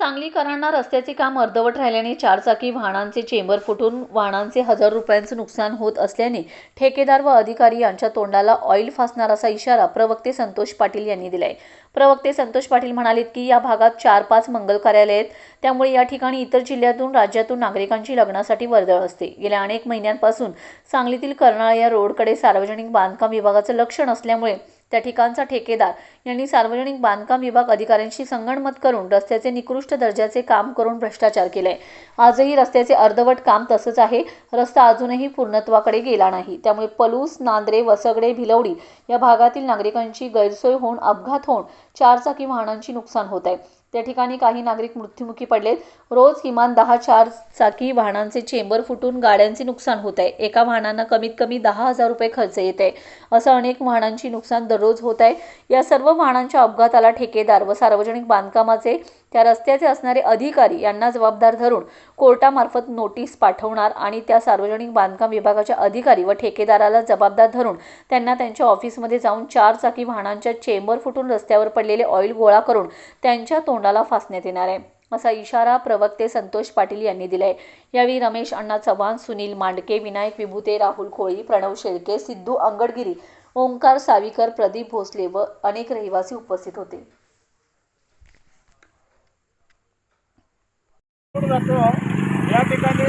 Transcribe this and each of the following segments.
सांगलीकरांना रस्त्याचे काम अर्धवट राहिल्याने चारचाकी वाहनांचे चेंबर फुटून वाहनांचे हजार रुपयांचं नुकसान होत असल्याने ठेकेदार व अधिकारी यांच्या तोंडाला ऑइल फासणार असा इशारा प्रवक्ते संतोष पाटील यांनी दिलाय. प्रवक्ते संतोष पाटील म्हणालेत की या भागात चार पाच मंगल कार्यालय आहेत. त्यामुळे या ठिकाणी इतर जिल्ह्यातून राज्यातून नागरिकांची लग्नासाठी वर्दळ असते. गेल्या अनेक महिन्यांपासून सांगलीतील कर्नाळ या रोडकडे सार्वजनिक बांधकाम विभागाचं लक्ष नसल्यामुळे त्या ठिकाणचा ठेकेदार. यांनी सार्वजनिक बांधकाम विभाग अधिकाऱ्यांशी संगणमत करून रस्त्याचे निकृष्ट दर्जाचे काम करून भ्रष्टाचार केलाय आजही रस्त्याचे अर्धवट काम तसंच आहे. रस्ता अजूनही पूर्णत्वाकडे गेला नाही. त्यामुळे पलूस नांद्रे वसगडे भिलवडी या भागातील नागरिकांची गैरसोय होऊन अपघात होऊन चारचाकी वाहनांची नुकसान होत आहे. त्या ठिकाणी काही नागरिक मृत्युमुखी पडलेत. रोज किमान दहा चार चाकी वाहनांचे चेंबर फुटून गाड्यांचे नुकसान होत आहे. एका वाहनांना कमीत कमी दहा हजार रुपये खर्च येत आहे. असं अनेक वाहनांची नुकसान दररोज होत आहे. या सर्व वाहनांच्या अपघाताला ठेकेदार व सार्वजनिक बांधकामाचे त्या रस्त्याचे असणारे अधिकारी यांना जबाबदार धरून कोर्टामार्फत नोटीस पाठवणार आणि त्या सार्वजनिक बांधकाम विभागाच्या अधिकारी व ठेकेदाराला जबाबदार धरून त्यांना त्यांच्या ऑफिसमध्ये जाऊन चार चाकी वाहनांच्या चेंबर फुटून रस्त्यावर पडलेले ऑइल गोळा करून त्यांच्या तोंडाला फासण्यात येणार आहे. असा इशारा प्रवक्ते संतोष पाटील यांनी दिलाय. यावेळी रमेश अण्णा चव्हाण सुनील मांडके विनायक विभूते राहुल खोळी प्रणव शेळके सिद्धू अंगडगिरी ओंकार सावीकर प्रदीप भोसले व अनेक रहिवासी उपस्थित होते. रोड जातो. या ठिकाणी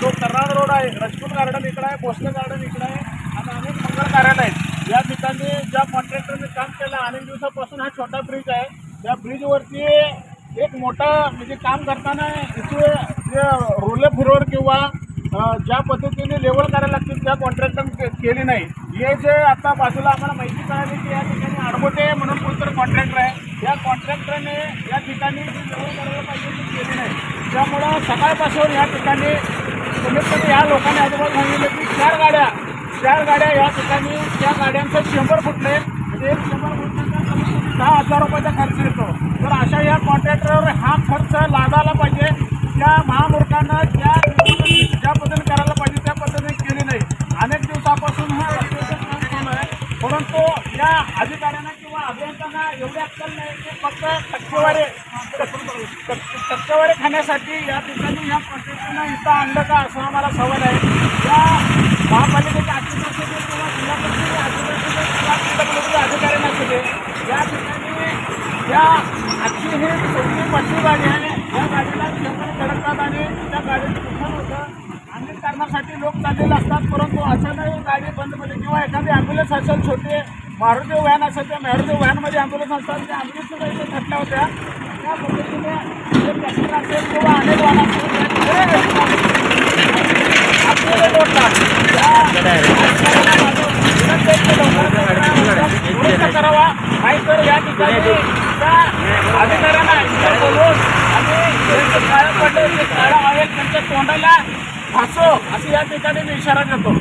जो कर्नाळ रोड आहे रजपूत गार्डन इकडं आहे भोसले गार्डन इकडं आहे आणि अनेक मंगल कार्यालय आहेत. या ठिकाणी ज्या कॉन्ट्रॅक्टरने काम केलं अनेक दिवसापासून हा छोटा ब्रिज आहे. त्या ब्रिजवरती एक मोठा म्हणजे काम करताना इथे जे रोले फुरोड किंवा ज्या पद्धतीने लेवल करायला लागतील त्या कॉन्ट्रॅक्टर केली नाही. हे जे आता बाजूला आम्हाला माहिती कळाली की या ठिकाणी आडमोटे म्हणून कोणतरी कॉन्ट्रॅक्टर आहे. या कॉन्ट्रॅक्टरने या ठिकाणी जी लेवल करायला पाहिजे ती केली नाही. त्यामुळं सकाळपासून या ठिकाणी कमीत या लोकांनी आजूबाजू सांगितलं की चार गाड्या चार गाड्या या ठिकाणी त्या गाड्यांचं शंभर फुटले. म्हणजे एक शंभर फुटल्याचा कमीत कमी दहा हजार रुपयाचा खर्च येतो. तर अशा या कॉन्ट्रॅक्टरवर हा खर्च लादायला पाहिजे त्या महामूर्खांना ज्या ज्या पद्धतीने करायला पाहिजे त्या पद्धतीने केली नाही अनेक दिवसापासून हा रस्त्याचं काम चालू आहे परंतु या अधिकाऱ्यांना लोकांना अभियंत्यांना एवढी अक्कल नाही की फक्त टक्केवारी टक्के- टक्केवारी खाण्यासाठी या ठिकाणी या कॉन्ट्रॅक्टरना इथं आणलं का असं आम्हाला सवाल आहे. या महापालिकेच्या अधिकारी किंवा जिल्हा परिषदेचे अधिकारी असू दे या ठिकाणी या आजची ही चौथी पाचवी गाडी आहे. या गाडीला शंभर धडकतात आणि त्या गाडीचं नुकसान होतं. अनेक कारणासाठी लोक चाललेले असतात परंतु अचानक गाडी बंद पडली किंवा एखादी ॲम्ब्युलन्स असेल छोटे मारुती व्हॅन असेल त्या मारुती व्हॅनमध्ये ॲम्ब्युलन्स असतात. त्या ॲम्ब्युलन्स इथे थटल्या होत्या. त्या पद्धतीने जे ट्रॅक्टर असेल किंवा अनेक वाहन असेल आपल्याला रोडला त्या करावा. नाहीतर या ठिकाणी त्या अधिकाऱ्यांना इथे बोलवून आणि जे काळं पडले काळं आहे त्यांच्या तोंडाला फासो असं या ठिकाणी मी इशारा देतो.